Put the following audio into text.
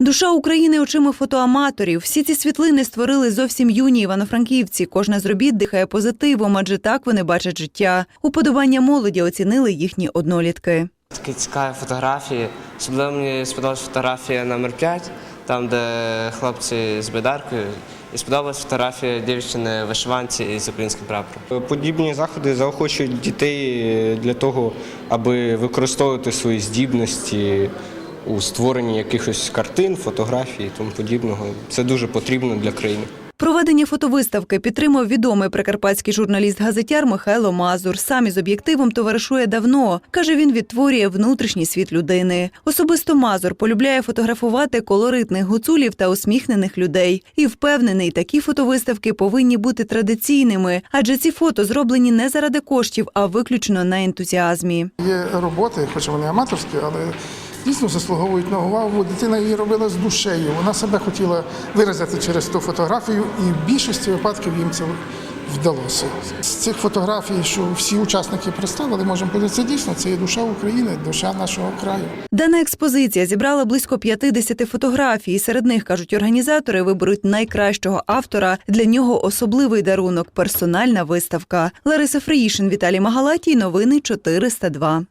Душа України очима фотоаматорів. Всі ці світлини створили зовсім юні івано-франківці. Кожна з робіт дихає позитивом, адже так вони бачать життя. Уподобання молоді оцінили їхні однолітки. Такі цікаві фотографії. Особливо мені сподобалась фотографія номер 5, там, де хлопці з бидаркою. І сподобалась фотографія дівчини вишиванці із українським прапором. Подібні заходи заохочують дітей для того, аби використовувати свої здібності у створенні якихось картин, фотографій і тому подібного. Це дуже потрібно для країни. Проведення фотовиставки підтримав відомий прикарпатський журналіст-газетяр Михайло Мазур. Сам із об'єктивом товаришує давно. Каже, він відтворює внутрішній світ людини. Особисто Мазур полюбляє фотографувати колоритних гуцулів та усміхнених людей. І впевнений, такі фотовиставки повинні бути традиційними, адже ці фото зроблені не заради коштів, а виключно на ентузіазмі. Є роботи, хоч вони аматорські, але дійсно заслуговують на увагу. Дитина її робила з душею. Вона себе хотіла виразити через ту фотографію, і в більшості випадків їм це вдалося. З цих фотографій, що всі учасники представили, можемо це дійсно це є душа України, душа нашого краю. Дана експозиція зібрала близько 50 фотографій. Серед них кажуть організатори виберуть найкращого автора. Для нього особливий дарунок персональна виставка. Лариса Фриїшин, Віталій Магалатій. Новини 402.